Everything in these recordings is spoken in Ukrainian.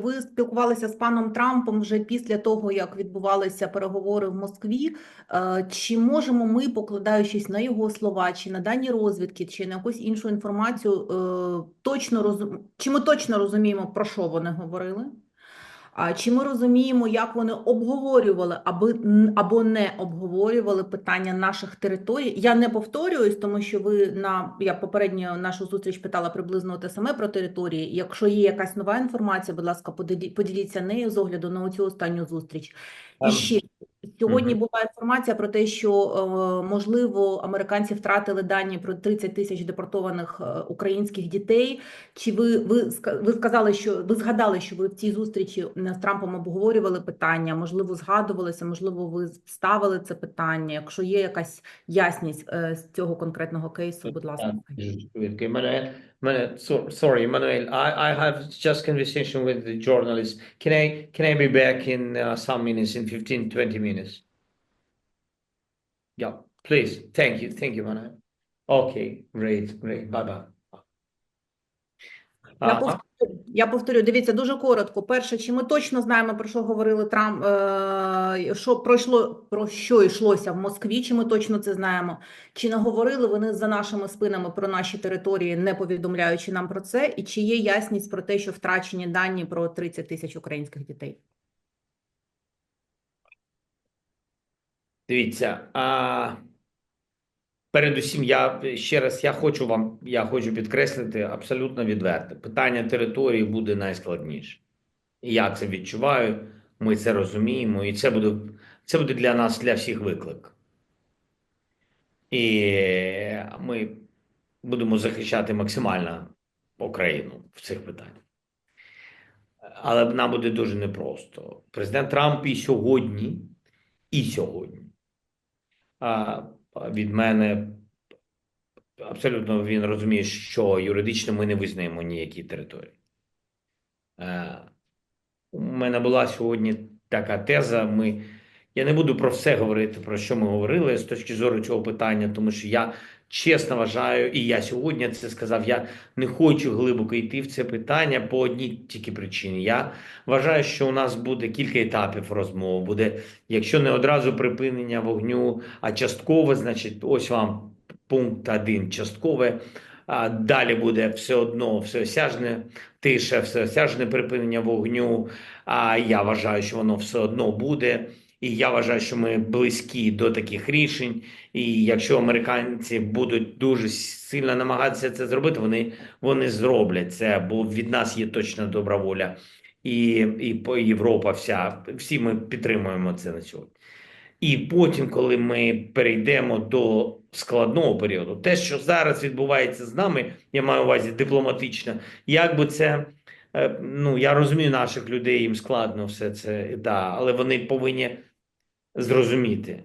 Ви спілкувалися з паном Трампом вже після того, як відбувалися переговори в Москві. Е, Чи можемо ми, покладаючись на його слова, чи на дані розвідки, чи на якусь іншу інформацію, е, точно розум... чи ми точно розуміємо, про що вони говорили? А чи ми розуміємо, як вони обговорювали аби або не обговорювали питання наших територій? Я не повторююсь, тому що ви на я попередньо нашу зустріч питала приблизно те саме про території. Якщо є якась нова інформація, будь ласка, поділі- поділіться нею з огляду на цю останню зустріч. І Ем, ще сьогодні була інформація про те, що е, можливо американці втратили дані про 30 тисяч депортованих е, українських дітей. Чи ви, ви ви сказали, що ви згадали, що ви в цій зустрічі з Трампом обговорювали питання? Можливо, згадувалися, можливо, ви ставили це питання. Якщо є якась ясність е, з цього конкретного кейсу, будь ласка. Мене, Manuel, so, sorry, Manuel, I, I have just conversation with the journalist. Can I can I be back in uh, some minutes, in 15, 20 minutes? Yeah, please. Thank you. Thank you, Manuel. Okay, great, great. Bye-bye. Я повторю, я повторю, дивіться дуже коротко. Перше, чи ми точно знаємо про що говорили Трамп, е, що пройшло про що йшлося в Москві? Чи ми точно це знаємо? Чи не говорили вони за нашими спинами про наші території, не повідомляючи нам про це? І чи є ясність про те, що втрачені дані про 30 тисяч українських дітей? Дивіться, а, передусім, я ще раз я хочу вам, я хочу підкреслити абсолютно відверто. Питання території буде найскладніше. І я це відчуваю, ми це розуміємо, і це буде, це буде для нас, для всіх виклик. І ми будемо захищати максимально Україну в цих питаннях. Але нам буде дуже непросто. Президент Трамп і сьогодні, і сьогодні від мене абсолютно він розуміє, що юридично ми не визнаємо ніякі території. Е, У мене була сьогодні така теза. Ми, я не буду про все говорити, про що ми говорили з точки зору цього питання, тому що я чесно вважаю, і я сьогодні це сказав. Я не хочу глибоко йти в це питання по одній тільки причині. Я вважаю, що у нас буде кілька етапів розмов. Буде, якщо не одразу припинення вогню, а часткове, значить, ось вам пункт один часткове. А далі буде все одно всеосяжне тиша, всеосяжне припинення вогню. А я вважаю, що воно все одно буде. І я вважаю, що ми близькі до таких рішень. І якщо американці будуть дуже сильно намагатися це зробити, вони, вони зроблять це, бо від нас є точна добра воля. І, і Європа вся, всі ми підтримуємо це на сьогодні. І потім, коли ми перейдемо до складного періоду, те, що зараз відбувається з нами, я маю увазі дипломатично, як би це, е, ну я розумію наших людей, їм складно все це, да, але вони повинні зрозуміти.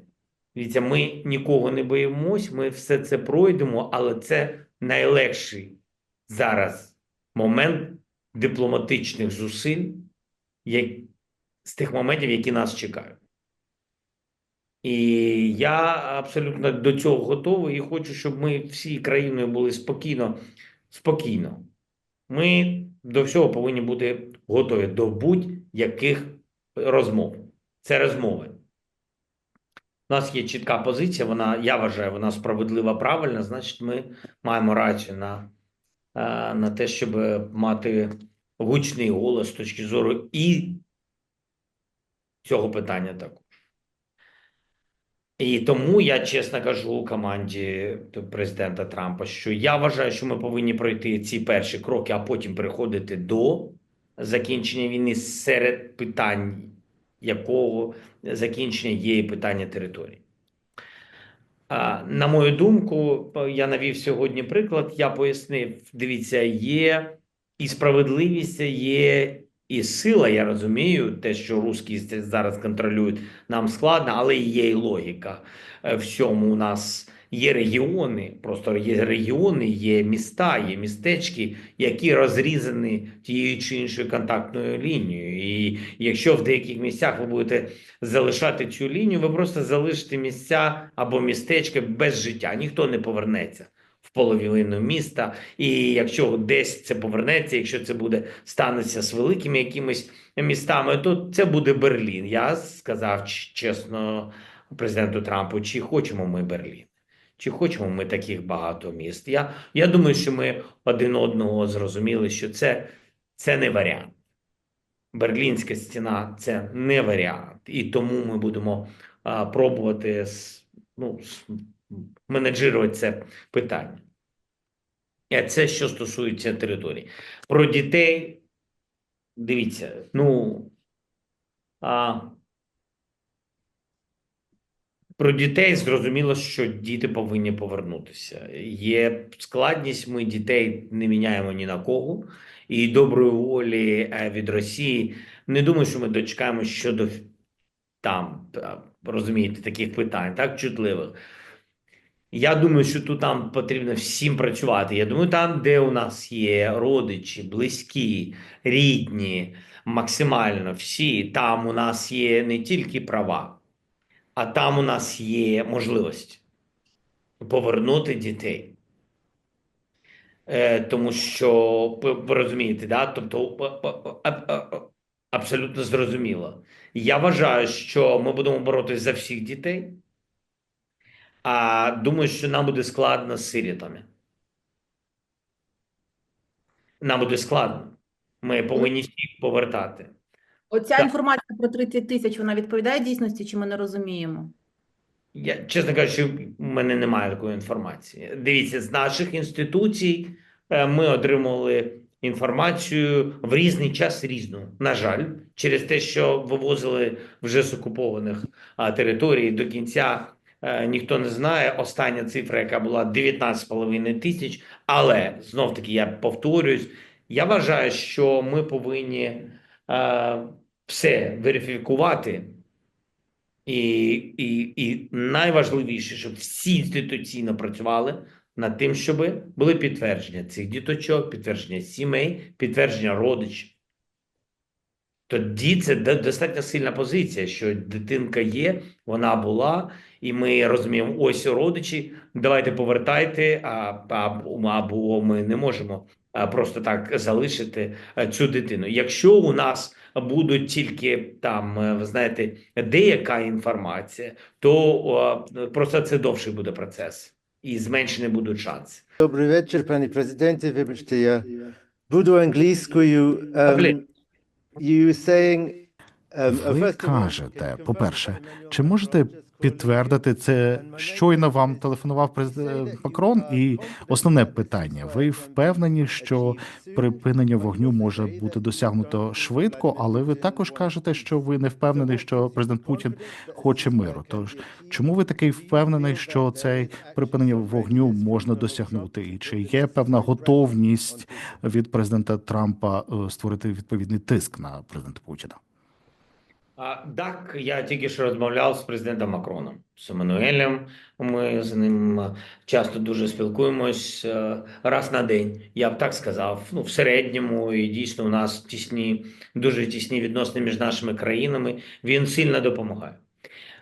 Дивіться, ми нікого не боїмось, ми все це пройдемо, але це найлегший зараз момент дипломатичних зусиль, як, з тих моментів, які нас чекають. І я абсолютно до цього готовий і хочу, щоб ми всі країною були спокійно, спокійно. Ми до всього повинні бути готові до будь-яких розмов. Це розмови. У нас є чітка позиція, вона, я вважаю, вона справедлива, правильна, значить, ми маємо рацію на, е, на те, щоб мати гучний голос з точки зору і цього питання також. І тому я чесно кажу команді президента Трампа, що я вважаю, що ми повинні пройти ці перші кроки, а потім переходити до закінчення війни серед питань, якого закінчення є і питання території. На мою думку, я навів сьогодні приклад, я пояснив: дивіться, є і справедливість, є і сила. Я розумію, те, що русські зараз контролюють, нам складно, але є і логіка. Е, Всьому у нас є регіони, просто є регіони, є міста, є містечки, які розрізані тією чи іншою контактною лінією. І якщо в деяких місцях ви будете залишати цю лінію, ви просто залишите місця або містечка без життя. Ніхто не повернеться в половину міста. І якщо десь це повернеться, якщо це буде станеться з великими якимись містами, то це буде Берлін. Я сказав чесно президенту Трампу, чи хочемо ми Берлін. Чи хочемо ми таких багато міст? Я, я думаю, що ми один одного зрозуміли, що це, це не варіант. Берлінська стіна це не варіант, і тому ми будемо а, пробувати ну, менеджувати це питання. Це що стосується території. Про дітей, дивіться, ну а, про дітей зрозуміло, що діти повинні повернутися. Є складність, ми дітей не міняємо ні на кого. І доброї волі е, від Росії не думаю, що ми дочекаємося щодо там, розумієте, таких питань, так чутливих. Я думаю, що тут там потрібно всім працювати. Я думаю, там, де у нас є родичі, близькі, рідні, максимально всі, там у нас є не тільки права, а там у нас є можливість повернути дітей. Е, тому що ви розумієте, да? тобто а- а- а- абсолютно зрозуміло. Я вважаю, що ми будемо боротися за всіх дітей, а думаю, що нам буде складно з сирітами. Нам буде складно. Ми повинні всіх повертати. Оця Так. інформація про 30 тисяч, вона відповідає дійсності, чи ми не розуміємо? Я, чесно кажучи, в мене немає такої інформації. Дивіться, з наших інституцій е, ми отримували інформацію в різний час різну. На жаль, через те, що вивозили вже з окупованих територій до кінця. е, Ніхто не знає. Остання цифра, яка була 19,5 тисяч. Але знов таки я повторююсь, я вважаю, що ми повинні все верифікувати. І, і, і найважливіше, щоб всі інституційно працювали над тим, щоб були підтвердження цих діточок, підтвердження сімей, підтвердження родичів. Тоді це достатньо сильна позиція, що дитинка є, вона була, і ми розуміємо, ось родичі, давайте повертайте, а, або ми не можемо просто так залишити е, цю дитину. Якщо у нас будуть тільки там, е, ви знаєте, деяка інформація, то просто це довший буде процес і зменшені будуть шанси. Добрий вечір, пані президенте. Вибачте, я буду англійською. Um, you saying, Ви of all, кажете, по-перше, чи можете підтвердити це? Щойно вам телефонував президент Макрон, і основне питання: ви впевнені, що припинення вогню може бути досягнуто швидко, але ви також кажете, що ви не впевнений, що президент Путін хоче миру. Тож чому ви такий впевнений, що цей припинення вогню можна досягнути? І чи є певна готовність від президента Трампа е, створити відповідний тиск на президента Путіна? Так, я тільки що розмовляв з президентом Макроном, з Еммануелем. Ми з ним часто дуже спілкуємось е, раз на день. Я б так сказав. Ну, в середньому, і дійсно у нас тісні, дуже тісні відносини між нашими країнами. Він сильно допомагає.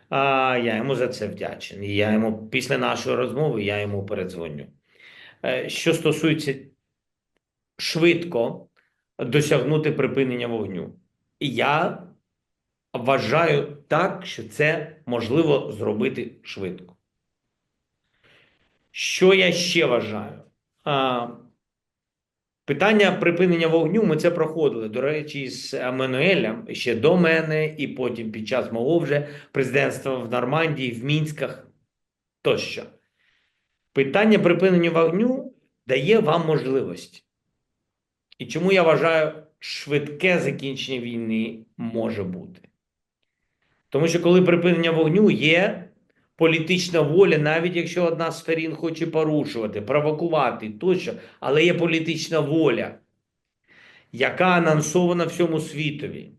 А я йому за це вдячний. Я йому після нашої розмови я йому передзвоню. Е, Що стосується швидко досягнути припинення вогню, я вважаю так, що це можливо зробити швидко. Що я ще вважаю? А, питання припинення вогню ми це проходили. До речі, з Еммануелем ще до мене, і потім під час мого вже президентства в Нормандії, в Мінськах тощо. Питання припинення вогню дає вам можливості. І чому я вважаю, швидке закінчення війни може бути? Тому що коли припинення вогню є політична воля, навіть якщо одна з сторін хоче порушувати, провокувати тощо, але є політична воля, яка анонсована всьому світові.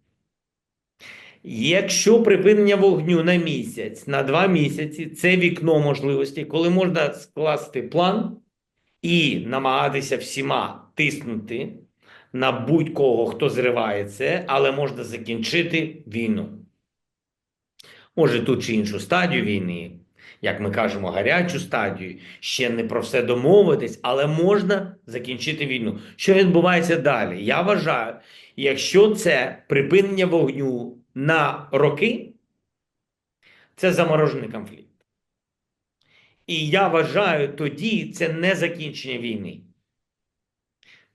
Якщо припинення вогню на місяць, на два місяці, це вікно можливостей, коли можна скласти план і намагатися всіма тиснути на будь-кого, хто зриває це, але можна закінчити війну. Може, ту чи іншу стадію війни. як ми кажемо, гарячу стадію, ще не про все домовитись, але можна закінчити війну. Що відбувається далі? Я вважаю, якщо це припинення вогню на роки, це заморожений конфлікт. І я вважаю, тоді це не закінчення війни.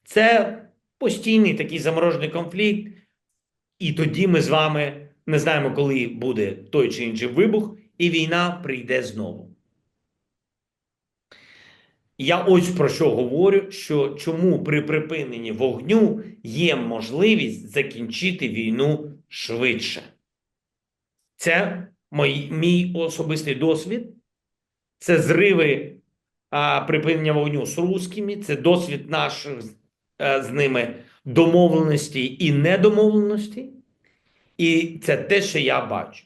Це постійний такий заморожений конфлікт, і тоді ми з вами не знаємо, коли буде той чи інший вибух, і війна прийде знову. Я ось про що говорю: що чому при припиненні вогню є можливість закінчити війну швидше. Це мій, мій особистий досвід, це зриви а, припинення вогню з русскими, це досвід наших е, з ними домовленостей і недомовленостей. І це те, що я бачу.